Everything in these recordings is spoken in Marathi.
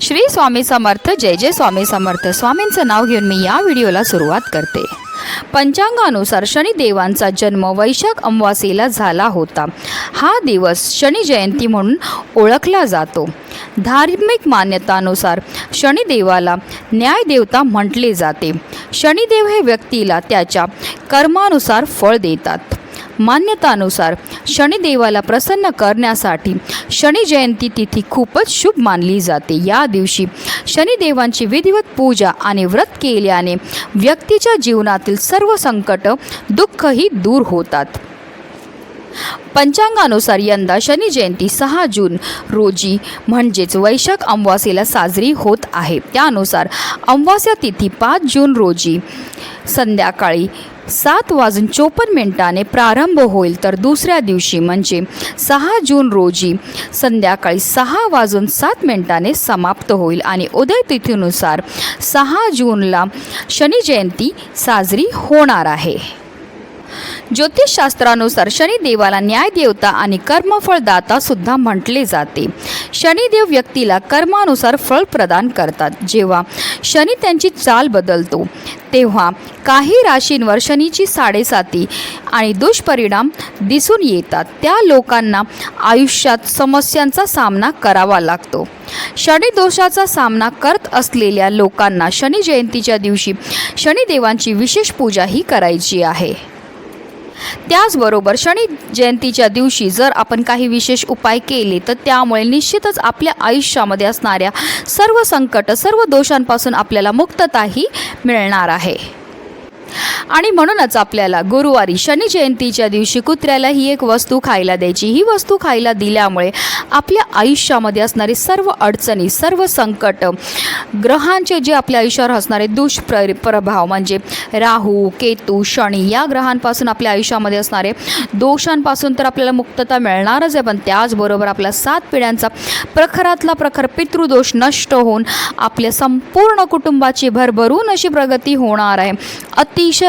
श्री स्वामी समर्थ जय जय स्वामी समर्थ. स्वामींचं नाव घेऊन मी या व्हिडिओला सुरुवात करते. पंचांगानुसार शनिदेवांचा जन्म वैशाख अमावास्येला झाला होता. हा दिवस शनी जयंती म्हणून ओळखला जातो. धार्मिक मान्यतानुसार शनिदेवाला न्यायदेवता म्हटले जाते. शनिदेव हे व्यक्तीला त्याच्या कर्मानुसार फळ देतात. मान्यतानुसार शनिदेवाला प्रसन्न करण्यासाठी शनी जयंती तिथी खूपच शुभ मानली जाते. या दिवशी शनिदेवांची विधिवत पूजा आणि व्रत केल्याने व्यक्तीच्या जीवनातील सर्व संकट दुःखही दूर होतात. पंचांगानुसार यंदा शनी जयंती सहा जून रोजी म्हणजेच वैशाख अमावास्येला साजरी होत आहे. त्यानुसार अमावास्या तिथी पाच जून रोजी संध्याकाळी सात वाजून चोपन्न मिनिटाने प्रारंभ होईल तर दुसऱ्या दिवशी म्हणजे सहा जून रोजी संध्याकाळी सहा वाजून सात मिनिटाने समाप्त होईल आणि उदय तिथीनुसार सहा जूनला शनी जयंती साजरी होणार आहे. ज्योतिषशास्त्रानुसार शनिदेवाला न्यायदेवता आणि कर्मफळदाता सुद्धा म्हटले जाते. शनिदेव व्यक्तीला कर्मानुसार फळ प्रदान करतात. जेव्हा शनी त्यांची चाल बदलतो तेव्हा काही राशींवर शनीची साडेसाती आणि दुष्परिणाम दिसून येतात. त्या लोकांना आयुष्यात समस्यांचा सामना करावा लागतो. शनिदोषाचा सामना करत असलेल्या लोकांना शनी जयंतीच्या दिवशी शनिदेवांची विशेष पूजाही करायची आहे. त्याचबरोबर शनी जयंतीच्या दिवशी जर आपण काही विशेष उपाय केले तर त्यामुळे निश्चितच आपल्या आयुष्यामध्ये असणाऱ्या सर्व संकट सर्व दोषांपासून आपल्याला मुक्तताही मिळणार आहे. आणि म्हणूनच आपल्याला गुरुवारी शनी जयंतीच्या दिवशी कुत्र्याला ही एक वस्तू खायला द्यायची. ही वस्तू खायला दिल्यामुळे आपल्या आयुष्यामध्ये असणारे सर्व अडचणी सर्व संकट ग्रहांचे जे आपल्या आयुष्यावर असणारे दुष्प्र प्रभाव म्हणजे राहू केतू शनी या ग्रहांपासून आपल्या आयुष्यामध्ये असणारे दोषांपासून तर आपल्याला मुक्तता मिळणारच आहे. पण त्याचबरोबर आपल्या सात पिढ्यांचा प्रखरातला प्रखर पितृदोष नष्ट होऊन आपल्या संपूर्ण कुटुंबाची भरभरून अशी प्रगती होणार आहे. अतिशय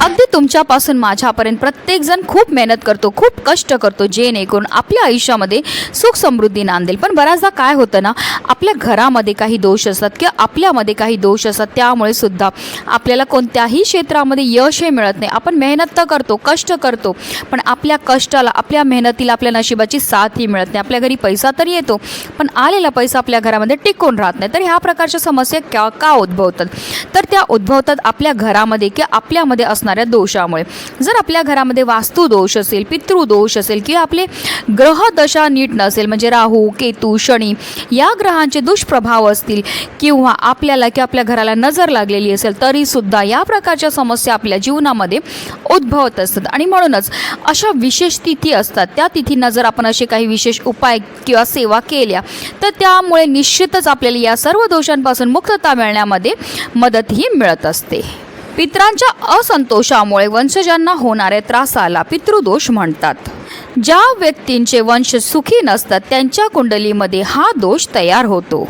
अगदी तुमच्यापासून माझ्यापर्यंत प्रत्येकजण खूप मेहनत करतो खूप कष्ट करतो जेणेकरून आपल्या आयुष्यामध्ये सुख समृद्धी नांदेल. पण बऱ्याचदा काय होतं ना आपल्या घरामध्ये काही दोष असतात किंवा आपल्यामध्ये काही दोष असतात त्यामुळे सुद्धा आपल्याला कोणत्याही क्षेत्रामध्ये यश हे मिळत नाही. आपण मेहनत तर करतो कष्ट करतो पण आपल्या कष्टाला आपल्या मेहनतीला आपल्या नशिबाची साथही मिळत नाही. आपल्या घरी पैसा तर येतो पण आलेला पैसा आपल्या घरामध्ये टिकून राहत नाही. तर ह्या प्रकारच्या समस्या का का उद्भवतात? तर त्या उद्भवतात आपल्या घरामध्ये किंवा आपल्यामध्ये असणाऱ्या दोषामुळे. जर आपल्या घरामध्ये वास्तुदोष असेल पितृदोष असेल किंवा आपले ग्रहदशा नीट नसेल म्हणजे राहू केतू शनी या ग्रहांचे दुष्प्रभाव असतील किंवा आपल्याला किंवा आपल्या घराला नजर लागलेली असेल तरीसुद्धा या प्रकारच्या समस्या आपल्या जीवनामध्ये उद्भवत असतात. आणि म्हणूनच अशा विशेष तिथी असतात. त्या तिथींना जर आपण असे काही विशेष उपाय किंवा सेवा केल्या तर त्यामुळे निश्चितच आपल्याला या सर्व दोषांपासून मुक्तता मिळण्यामध्ये मदतही मिळत असते. पित्रांच्या असंतोषामुळे वंशजांना होणाऱ्या त्रासाला पितृदोष म्हणतात. ज्या व्यक्तींचे वंश सुखी नसतात त्यांच्या कुंडलीमध्ये हा दोष तयार होतो.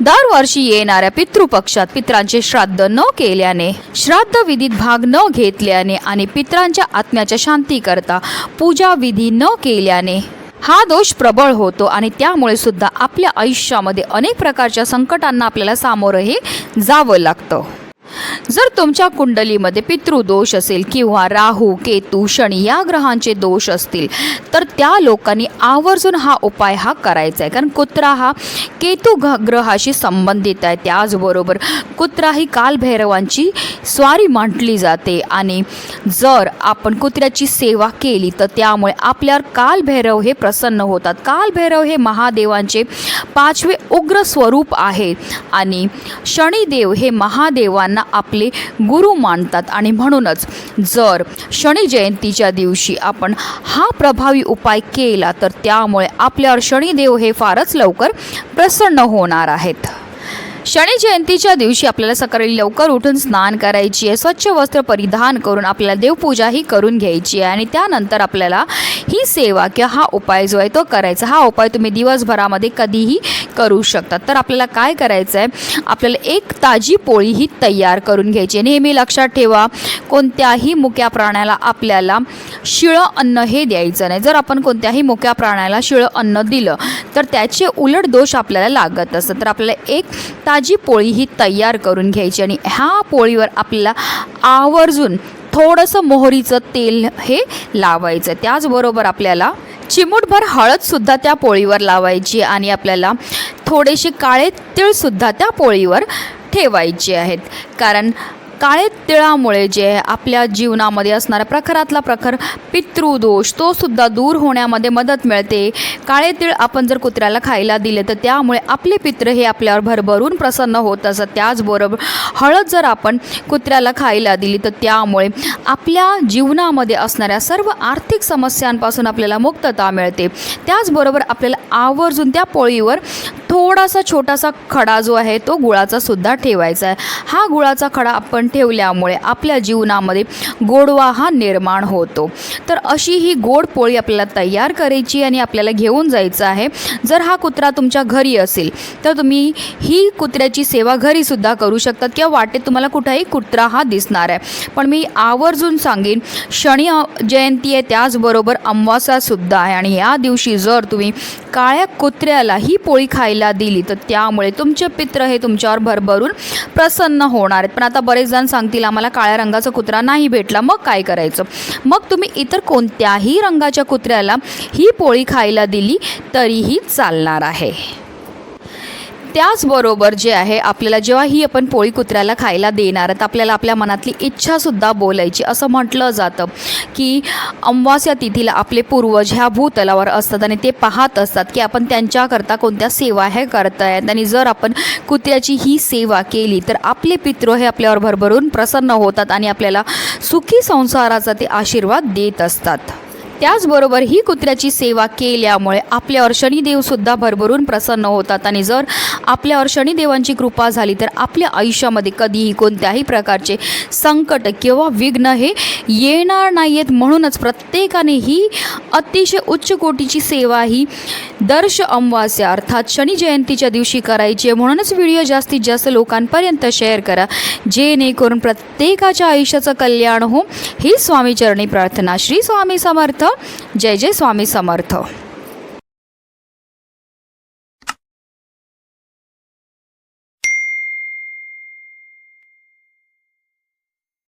दरवर्षी येणाऱ्या पितृपक्षात पित्रांचे श्राद्ध न केल्याने श्राद्ध विधीत भाग न घेतल्याने आणि पित्रांच्या आत्म्याच्या शांतीकरता पूजा विधी न केल्याने हा दोष प्रबळ होतो आणि त्यामुळे सुद्धा आपल्या आयुष्यामध्ये अनेक प्रकारच्या संकटांना आपल्याला सामोरंही जावं लागतं. जर तुमच्या कुंडलीमध्ये पितृदोष असेल किंवा राहू केतू शनी या ग्रहांचे दोष असतील तर त्या लोकांनी आवर्जून हा उपाय हा करायचा आहे. कारण कुत्रा हा केतू घ ग्रहाशी संबंधित आहे. त्याचबरोबर कुत्रा ही कालभैरवांची स्वारी म्हटली जाते. आणि जर आपण कुत्र्याची सेवा केली तर त्यामुळे आपल्यावर कालभैरव हे प्रसन्न होतात. कालभैरव हे महादेवांचे पाचवे उग्र स्वरूप आहे. आणि शनिदेव हे महादेवांना आपले गुरु मानतात. आणि म्हणूनच जर शनी जयंतीच्या दिवशी आपण हा प्रभावी उपाय केला तर त्यामुळे आपल्यावर शनिदेव हे फारच लवकर प्रसन्न होणार आहेत. शनी जयंतीच्या दिवशी आपल्याला सकाळी लवकर उठून स्नान करायची आहे. स्वच्छ वस्त्र परिधान करून आपल्याला देवपूजाही करून घ्यायची आहे. आणि त्यानंतर आपल्याला ही सेवा किंवा हा उपाय जो आहे तो करायचा. हा उपाय तुम्ही दिवसभरामध्ये कधीही करू शकता. तर आपल्याला काय करायचं आहे? आपल्याला एक ताजी पोळी ही तयार करून घ्यायची आहे. नेहमी लक्षात ठेवा कोणत्याही मुक्या प्राण्याला आपल्याला शिळं अन्न हे द्यायचं नाही. जर आपण कोणत्याही मुक्या प्राण्याला शिळं अन्न दिलं तर त्याचे उलट दोष आपल्याला लागत असतात. तर आपल्याला एक ताजी पोळी ही तयार करून घ्यायची आणि ह्या पोळीवर आपल्याला आवर्जून थोडंसं मोहरीचं तेल हे लावायचं. त्याचबरोबर आपल्याला चिमूटभर हळदसुद्धा त्या पोळीवर लावायची आणि आपल्याला थोडेसे काळे तिळसुद्धा त्या पोळीवर ठेवायचे आहेत. कारण काळे तिळामुळे जे आपल्या जीवनामध्ये असणारा प्रखरातला प्रखर पितृदोष तो सुद्धा दूर होण्यामध्ये मदत मिळते. काळे तिळ आपण जर कुत्र्याला खायला दिले तर त्यामुळे आपले पित्र हे आपल्यावर भरभरून प्रसन्न होत असत. त्याचबरोबर हळद जर आपण कुत्र्याला खायला दिली तर त्यामुळे आपल्या जीवनामध्ये असणाऱ्या सर्व आर्थिक समस्यांपासून आपल्याला मुक्तता मिळते. त्याचबरोबर आपल्याला आवर्जून त्या पोळीवर थोडासा छोटासा खडा जो आहे तो गुळाचा सुद्धा ठेवायचा आहे. हा गुळाचा खडा आपण ठेवल्यामुळे आपल्या जीवनामध्ये गोडवा हा निर्माण होतो. तर अशी ही गोड पोळी आपल्याला तयार करायची आणि आपल्याला घेऊन जायचं आहे. जर हा कुत्रा तुमच्या घरी असेल तर तुम्ही ही कुत्र्याची सेवा घरीसुद्धा करू शकतात किंवा वाटेत तुम्हाला कुठेही कुत्रा हा दिसणार आहे. पण मी आवर्जून सांगेन शनी जयंती आहे त्याचबरोबर अमावास्यासुद्धा आहे आणि या दिवशी जर तुम्ही काळ्या कुत्र्याला ही पोळी खायला दिली तर त्यामुळे तुमचे पित्र हे तुमच्यावर भरभरून प्रसन्न होणार आहेत. पण आता बरेच जण सांगतील आम्हाला काळ्या रंगाचा कुत्रा नाही भेटला मग काय करायचं? मग तुम्ही इतर कोणत्याही रंगाच्या कुत्र्याला ही पोळी खायला दिली तरीही चालणार आहे. त्याचबरोबर जे आहे आपल्याला जेव्हा ही आपण पोळी कुत्र्याला खायला देणार तर आपल्याला आपल्या मनातली इच्छासुद्धा बोलायची. असं म्हटलं जातं की अमावास्या तिथीला आपले पूर्वज ह्या भूतलावर असतात आणि ते पाहत असतात की आपण त्यांच्याकरता कोणत्या सेवा हे करतायत. आणि जर आपण कुत्र्याची ही सेवा केली तर आपले पितृ हे आपल्यावर भरभरून प्रसन्न होतात आणि आपल्याला सुखी संसाराचा ते आशीर्वाद देत असतात. त्याचबरोबर ही कुत्र्याची सेवा केल्यामुळे आपल्यावर शनिदेवसुद्धा भरभरून प्रसन्न होतात. आणि जर आपल्यावर शनिदेवांची कृपा झाली तर आपल्या आयुष्यामध्ये कधीही कोणत्याही प्रकारचे संकट किंवा विघ्न हे येणार नाही आहेत म्हणूनच प्रत्येकाने ही अतिशय उच्च कोटीची सेवा ही दर्श अमावास्या अर्थात शनी जयंतीच्या दिवशी करायची. म्हणूनच व्हिडिओ जास्तीत जास्त लोकांपर्यंत शेअर करा. जेणेकरून प्रत्येकाच्या आयुष्याचं कल्याण हो ही स्वामीचरणी प्रार्थना. श्री स्वामी समर्थ. जय जय स्वामी समर्थ.